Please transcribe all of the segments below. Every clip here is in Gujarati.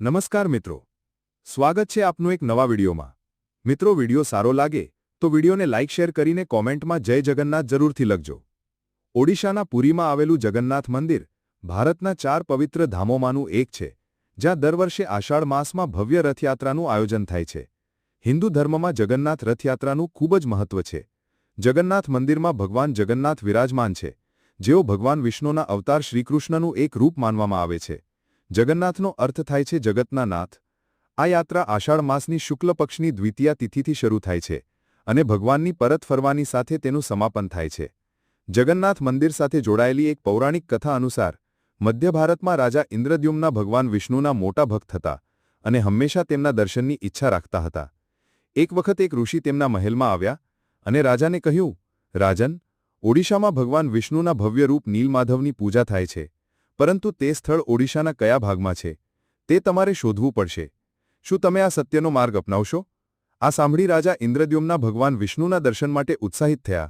નમસ્કાર મિત્રો. સ્વાગત છે આપનું એક નવા વિડીયોમાં. મિત્રો વીડિયો સારો લાગે, તો વિડીયોને લાઇક શેર કરીને કોમેન્ટમાં જય જગન્નાથ જરૂરથી લખજો. ઓડિશાના પુરીમાં આવેલું જગન્નાથ મંદિર, ભારતના ચાર પવિત્ર ધામોમાંનું એક છે, જ્યાં દર વર્ષે આષાઢ માસમાં ભવ્ય રથયાત્રાનું આયોજન થાય છે. હિન્દુ ધર્મમાં જગન્નાથ રથયાત્રાનું ખૂબ જ મહત્વ છે. જગન્નાથ મંદિરમાં ભગવાન જગન્નાથ વિરાજમાન છે, જેઓ ભગવાન વિષ્ણુના અવતાર શ્રીકૃષ્ણનું એક રૂપ માનવામાં આવે છે. જગન્નાથનો અર્થ થાય છે જગતના નાથ. આ યાત્રા આષાઢ માસની શુક્લ પક્ષની દ્વિતીયા તિથિથી શરૂ થાય છે અને ભગવાનની પરત ફરવાની સાથે તેનું સમાપન થાય છે. જગન્નાથ મંદિર સાથે જોડાયેલી એક પૌરાણિક કથા અનુસાર, મધ્ય ભારતમાં રાજા ઇન્દ્રદ્યુમ્ના ભગવાન વિષ્ણુના મોટા ભક્ત હતા અને હંમેશા તેમના દર્શનની ઈચ્છા રાખતા હતા. એક વખત એક ઋષિ તેમના મહેલમાં આવ્યા અને રાજાને કહ્યું, રાજન, ઓડિશામાં ભગવાન વિષ્ણુના ભવ્ય રૂપ નીલમાધવની પૂજા થાય છે. પરંતુ તે સ્થળ ઓડિશાના કયા ભાગમાં છે, તે તમારે શોધવું પડશે. શું તમે આ સત્યનો માર્ગ અપનાવશો? આ સાંભળી રાજા ઇન્દ્રદ્યુમ્ના ભગવાન વિષ્ણુના દર્શન માટે ઉત્સાહિત થયા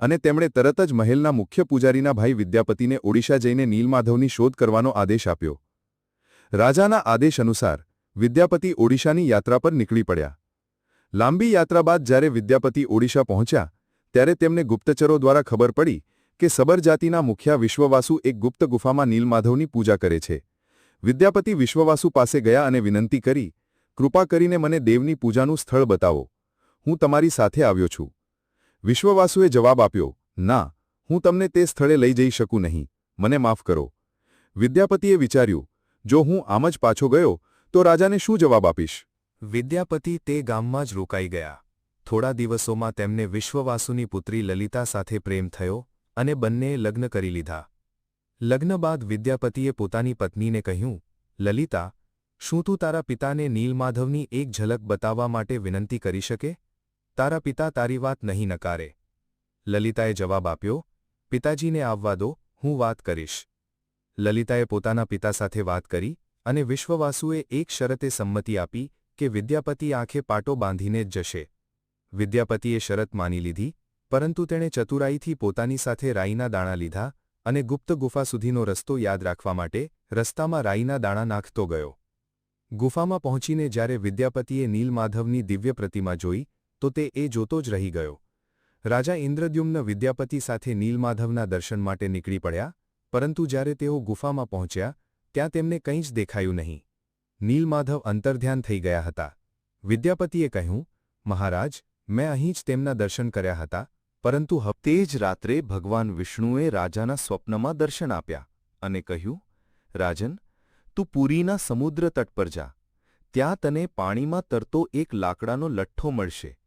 અને તેમણે તરત જ મહેલના મુખ્ય પૂજારીના ભાઈ વિદ્યાપતિને ઓડિશા જઈને નીલમાધવની શોધ કરવાનો આદેશ આપ્યો. રાજાના આદેશ અનુસાર, વિદ્યાપતિ ઓડિશાની યાત્રા પર નીકળી પડ્યા. લાંબી યાત્રા બાદ જ્યારે વિદ્યાપતિ ઓડિશા પહોંચ્યા, ત્યારે તેમને ગુપ્તચરો દ્વારા ખબર પડી કે સબર જાતિના મુખ્યા વિશ્વવાસુ એક ગુપ્ત ગુફામાં નીલમાધવની પૂજા કરે છે. વિદ્યાપતિ વિશ્વવાસુ પાસે ગયા અને વિનંતી કરી, કૃપા કરીને મને દેવની પૂજાનું સ્થળ બતાવો. હું તમારી સાથે આવ્યો છું. વિશ્વવાસુએ જવાબ આપ્યો, ના, હું તમને તે સ્થળે લઈ જઈ શકું નહીં. મને માફ કરો. વિદ્યાપતિએ વિચાર્યું, જો હું આમ જ પાછો ગયો, તો રાજાને શું જવાબ આપીશ? વિદ્યાપતિ તે ગામમાં જ રોકાઈ ગયા. થોડા દિવસોમાં તેમને વિશ્વવાસુની પુત્રી લલિતા સાથે પ્રેમ થયો અને બંનેએ લગ્ન કરી લીધા. લગ્ન બાદ વિદ્યાપતિએ પોતાની પત્નીને કહ્યું, લલિતા, શું તું તારા પિતાને નીલમાધવની એક ઝલક બતાવવા માટે વિનંતી કરી શકે? તારા પિતા તારી વાત નહીં નકારે. લલિતાએ જવાબ આપ્યો, પિતાજીને આવવા દો, હું વાત કરીશ. લલિતાએ પોતાના પિતા સાથે વાત કરી અને વિશ્વવાસુએ એક શરતે સંમતિ આપી કે વિદ્યાપતિ આંખે પાટો બાંધીને જ જશે. વિદ્યાપતિએ શરત માની લીધી પરંતુ તેણે ચતુરાઈથી પોતાની સાથે રાઈના દાણા લીધા અને ગુપ્ત ગુફા સુધીનો રસ્તો યાદ રાખવા માટે રસ્તામાં રાઈના દાણા નાખતો ગયો. ગુફામાં પહોંચીને જ્યારે વિદ્યાપતિએ નીલમાધવની દિવ્ય પ્રતિમા જોઈ, તો તે એ જોતો જ રહી ગયો. રાજા ઇન્દ્રદ્યુમ્ન વિદ્યાપતિ સાથે નીલમાધવના દર્શન માટે નીકળી પડ્યા, પરંતુ જ્યારે તેઓ ગુફામાં પહોંચ્યા, ત્યાં તેમને કંઈ જ દેખાયું નહીં. નીલમાધવ અંતર્ધ્યાન થઈ ગયા હતા. વિદ્યાપતિએ કહ્યું, મહારાજ, મેં અહીં જ તેમના દર્શન કર્યા હતા પરંતુ હપ્તે જ રાત્રે ભગવાન વિષ્ણુએ રાજાના સ્વપ્નમાં દર્શન આપ્યા અને કહ્યું, રાજન, તું પુરીના સમુદ્ર તટ પર જા. ત્યાં તને પાણીમાં તરતો એક લાકડાનો લઠ્ઠો મળશે.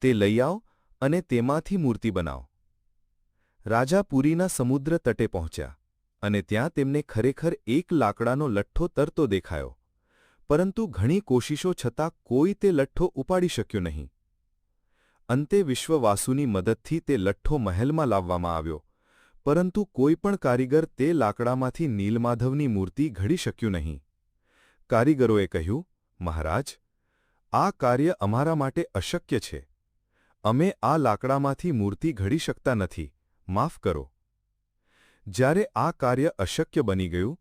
તે લઈ આવ અને તેમાંથી મૂર્તિ બનાવ. રાજા પુરીના સમુદ્ર તટે પહોંચ્યા અને ત્યાં તેમને ખરેખર એક લાકડાનો લઠ્ઠો તરતો દેખાયો. પરંતુ ઘણી કોશિશો છતાં કોઈ તે લઠ્ઠો ઉપાડી શક્યો નહીં. અંતે વિશ્વવાસુની મદદથી તે લઠ્ઠો મહેલમાં લાવવામાં આવ્યો. પરંતુ કોઈ પણ કારીગર તે લાકડામાંથી નીલમાધવની મૂર્તિ ઘડી શક્યું નહીં. કારીગરોએ કહ્યું, મહારાજ, આ કાર્ય અમારા માટે અશક્ય છે. અમે આ લાકડામાંથી મૂર્તિ ઘડી શકતા નથી. માફ કરો. જ્યારે આ કાર્ય અશક્ય બની ગયું,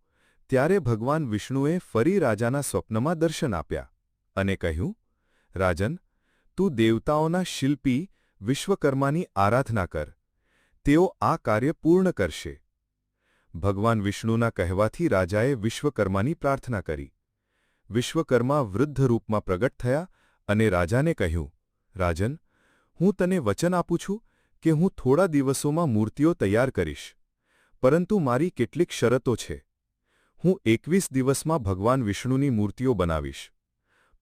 ત્યારે ભગવાન વિષ્ણુએ ફરી રાજાના સ્વપ્નમાં દર્શન આપ્યા અને કહ્યું, રાજન તું દેવતાઓના શિલ્પી વિશ્વકર્માની આરાધના કર. તેઓ આ કાર્ય પૂર્ણ કરશે. ભગવાન વિષ્ણુના કહેવાથી રાજાએ વિશ્વકર્માની પ્રાર્થના કરી. વિશ્વકર્મા વૃદ્ધ રૂપમાં પ્રગટ થયા અને રાજાને કહ્યું, રાજન, હું તને વચન આપું છું કે હું થોડા દિવસોમાં મૂર્તિઓ તૈયાર કરીશ, પરંતુ મારી કેટલીક શરતો છે. હું એકવીસ દિવસમાં ભગવાન વિષ્ણુની મૂર્તિઓ બનાવીશ.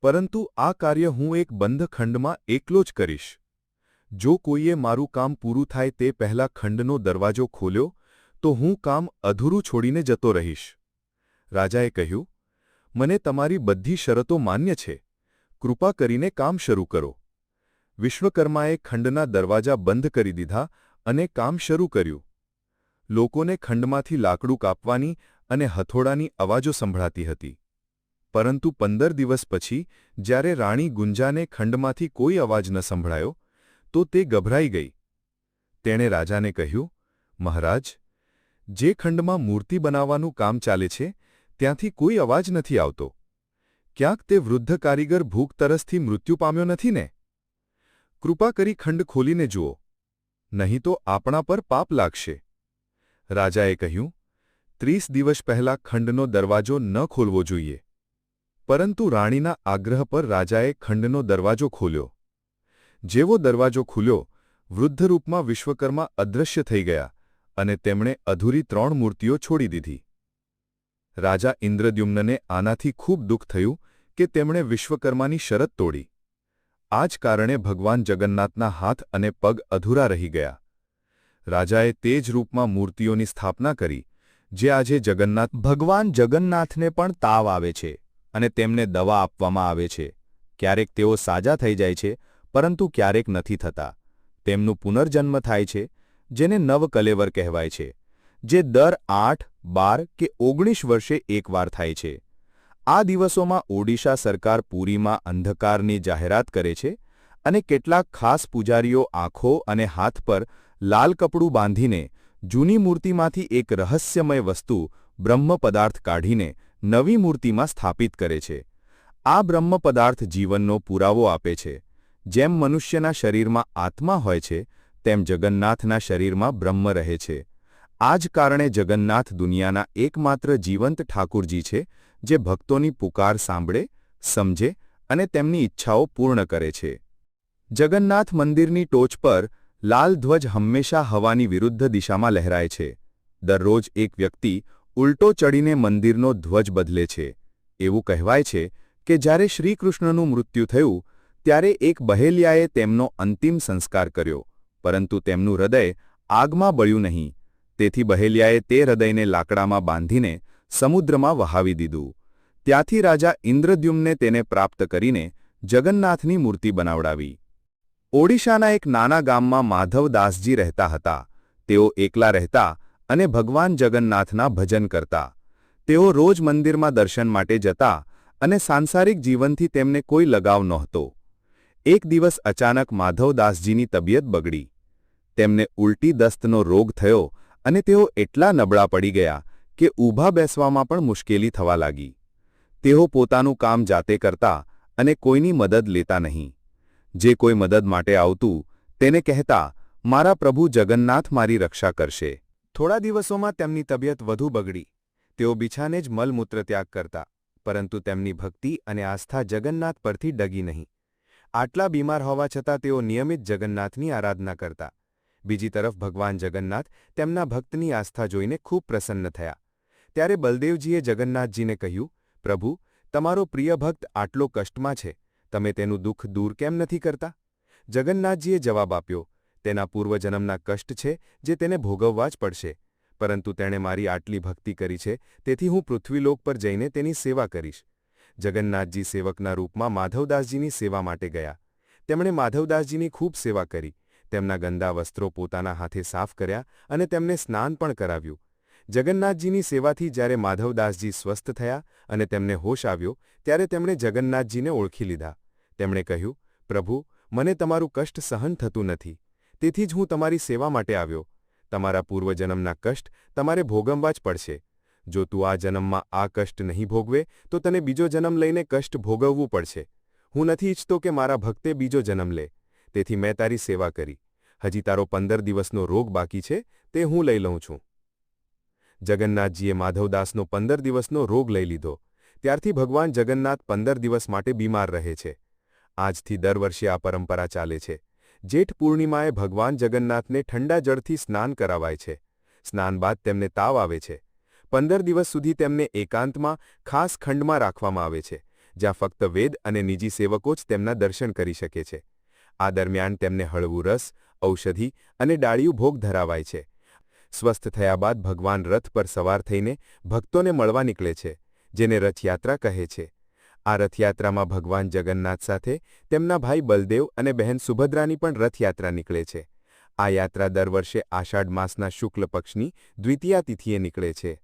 પરંતુ આ કાર્ય હું એક બંધ ખંડમાં એકલો જ કરીશ. જો કોઈએ મારું કામ પૂરું થાય તે પહેલાં ખંડનો દરવાજો ખોલ્યો, તો હું કામ અધૂરું છોડીને જતો રહીશ. રાજાએ કહ્યું, મને તમારી બધી શરતો માન્ય છે. કૃપા કરીને કામ શરૂ કરો. વિશ્વકર્માએ ખંડના દરવાજા બંધ કરી દીધા અને કામ શરૂ કર્યું. લોકોને ખંડમાંથી લાકડું કાપવાની અને હથોડાની અવાજો સંભળાતી હતી. પરંતુ પંદર દિવસ પછી, જ્યારે રાણી ગુંજાને ખંડમાંથી કોઈ અવાજ ન સંભળાયો, તો તે ગભરાઈ ગઈ. તેણે રાજાને કહ્યું, મહારાજ, જે ખંડમાં મૂર્તિ બનાવવાનું કામ ચાલે છે, ત્યાંથી કોઈ અવાજ નથી આવતો. ક્યાંક તે વૃદ્ધ કારીગર ભૂખ તરસથી મૃત્યુ પામ્યો નથી ને? કૃપા કરી ખંડ ખોલીને જુઓ. નહીં તો આપણા પર પાપ લાગશે. રાજાએ કહ્યું, ત્રીસ દિવસ પહેલા ખંડનો દરવાજો ન ખોલવો જોઈએ. પરંતુ રાણીના આગ્રહ પર રાજાએ ખંડનો દરવાજો ખોલ્યો. જેવો દરવાજો ખુલ્યો વૃદ્ધ રૂપમાં વિશ્વકર્મા અદૃશ્ય થઈ ગયા અને તેમણે અધૂરી ત્રણ મૂર્તિઓ છોડી દીધી. રાજા ઇન્દ્રદ્યુમ્નને આનાથી ખૂબ દુઃખ થયું કે તેમણે વિશ્વકર્માની શરત તોડી. આ જ કારણે ભગવાન જગન્નાથના હાથ અને પગ અધૂરા રહી ગયા. રાજાએ તે જ રૂપમાં મૂર્તિઓની સ્થાપના કરી, જે આજે જગન્નાથ ભગવાન જગન્નાથને પણ તાવ આવે છે. અને તેમને દવા આપવામાં આવે છે. ક્યારેક તેઓ સાજા થઈ જાય છે, પરંતુ ક્યારેક નથી થતા. તેમનું પુનર્જન્મ થાય છે, જેને નવકલેવર કહેવાય છે, જે દર આઠ, બાર કે ઓગણીસ વર્ષે એકવાર થાય છે. આ દિવસોમાં ઓડિશા સરકાર પૂરીમાં અંધકારની જાહેરાત કરે છે અને કેટલાક ખાસ પૂજારીઓ આંખો અને હાથ પર લાલ કપડું બાંધીને જૂની મૂર્તિમાંથી એક રહસ્યમય વસ્તુ બ્રહ્મ પદાર્થ કાઢીને નવી મૂર્તિમાં સ્થાપિત કરે છે. આ બ્રહ્મ પદાર્થ જીવનનો પુરાવો આપે છે. જેમ મનુષ્યના શરીરમાં આત્મા હોય છે, તેમ જગન્નાથના શરીરમાં બ્રહ્મ રહે છે. આ જ કારણે જગન્નાથ દુનિયાના એકમાત્ર જીવંત ઠાકુરજી છે, જે ભક્તોની પુકાર સાંભળે, સમજે અને તેમની ઈચ્છાઓ પૂર્ણ કરે છે. જગન્નાથ મંદિરની ટોચ પર લાલ ધ્વજ હંમેશા હવાની વિરુદ્ધ દિશામાં લહેરાય છે. દરરોજ એક વ્યક્તિ ઉલટો ચડીને મંદિરનો ધ્વજ બદલે છે. એવું કહેવાય છે કે જ્યારે શ્રીકૃષ્ણનું મૃત્યુ થયું, ત્યારે એક બહેલિયાએ તેમનો અંતિમ સંસ્કાર કર્યો, પરંતુ તેમનું હૃદય આગમાં બળ્યું નહીં. તેથી બહેલિયાએ તે હૃદયને લાકડામાં બાંધીને સમુદ્રમાં વહાવી દીધું. ત્યાંથી રાજા ઇન્દ્રદ્યુમ્ને તેને પ્રાપ્ત કરીને જગન્નાથની મૂર્તિ બનાવડાવી. ઓડિશાના એક નાના ગામમાં માધવદાસજી રહેતા હતા. તેઓ એકલા રહેતા અને ભગવાન જગન્નાથના ભજન કરતા. તેઓ રોજ મંદિરમાં દર્શન માટે જતા અને સાંસારિક જીવનથી તેમને કોઈ લગાવ નહોતો. એક દિવસ અચાનક માધવદાસજીની તબિયત બગડી. તેમને ઉલટી દસ્તનો રોગ થયો અને તેઓ એટલા નબળા પડી ગયા કે ઊભા બેસવામાં પણ મુશ્કેલી થવા લાગી. તેઓ પોતાનું કામ જાતે કરતા અને કોઈની મદદ લેતા નહીં. જે કોઈ મદદ માટે આવતું, તેને કહેતા, મારા પ્રભુ જગન્નાથ મારી રક્ષા કરશે. થોડા દિવસોમાં તેમની તબિયત વધુ બગડી. તેઓ બિછાને જ મલમૂત્ર ત્યાગ કરતા, પરંતુ તેમની ભક્તિ અને આસ્થા જગન્નાથ પરથી ડગી નહીં. આટલા બીમાર હોવા છતાં તેઓ નિયમિત જગન્નાથની આરાધના કરતા. બીજી તરફ ભગવાન જગન્નાથ તેમના ભક્તની આસ્થા જોઈને ખૂબ પ્રસન્ન થયા. ત્યારે બલદેવજીએ જગન્નાથજીને કહ્યું, પ્રભુ, તમારો પ્રિય ભક્ત આટલો કષ્ટમાં છે, તમે તેનું દુઃખ દૂર કેમ નથી કરતા? જગન્નાથજીએ જવાબ આપ્યો તેના પૂર્વજન્મના કષ્ટ છે, જે તેને ભોગવવા જ પડશે. પરંતુ તેણે મારી આટલી ભક્તિ કરી છે, તેથી હું પૃથ્વીલોક પર જઈને તેની સેવા કરીશ. જગન્નાથજી સેવકના રૂપમાં માધવદાસજીની સેવા માટે ગયા. તેમણે માધવદાસજીની ખૂબ સેવા કરી. તેમના ગંદા વસ્ત્રો પોતાના હાથે સાફ કર્યા અને તેમને સ્નાન પણ કરાવ્યું. જગન્નાથજીની સેવાથી જ્યારે માધવદાસજી સ્વસ્થ થયા અને તેમને હોશ આવ્યો, ત્યારે તેમણે જગન્નાથજીને ઓળખી લીધા. તેમણે કહ્યું, પ્રભુ, મને તમારું કષ્ટ સહન થતું નથી. તેથી જ હું તમારી સેવા માટે આવ્યો. તમારા પૂર્વજન્મના કષ્ટ તમારે ભોગવવા જ પડશે. જો તું આ જન્મમાં આ કષ્ટ નહીં ભોગવે, તો તને બીજો જન્મ લઈને કષ્ટ ભોગવવું પડશે. હું નથી ઈચ્છતો કે મારા ભક્તે બીજો જન્મ લે. તેથી મેં તારી સેવા કરી. હજી તારો પંદર દિવસનો રોગ બાકી છે, તે હું લઈ લઉં છું. જગન્નાથજીએ માધવદાસનો પંદર દિવસનો રોગ લઈ લીધો. ત્યારથી ભગવાન જગન્નાથ પંદર દિવસ માટે બીમાર રહે છે. આજથી દર વર્ષે આ પરંપરા ચાલે છે. જેઠ પૂર્ણિમાએ ભગવાન જગન્નાથને ઠંડા જળથી સ્નાન કરાવાય છે. સ્નાન બાદ તેમને તાવ આવે છે. પંદર દિવસ સુધી તેમને એકાંતમાં, ખાસ ખંડમાં રાખવામાં આવે છે, જ્યાં ફક્ત વેદ અને નિજી સેવકો જ તેમના દર્શન કરી શકે છે. આ દરમિયાન તેમને હળવું રસ, ઔષધિ અને ડાળિયું ભોગ ધરાવાય છે. સ્વસ્થ થયા બાદ ભગવાન રથ પર સવાર થઈને ભક્તોને મળવા નીકળે છે, જેને રથયાત્રા કહે છે. આ રથયાત્રામાં ભગવાન જગન્નાથ સાથે તેમના ભાઈ બલદેવ અને બહેન સુભદ્રાની પણ રથયાત્રા નીકળે છે. આ યાત્રા દર વર્ષે આષાઢ માસના શુક્લ પક્ષની દ્વિતીયા તિથિએ નીકળે છે.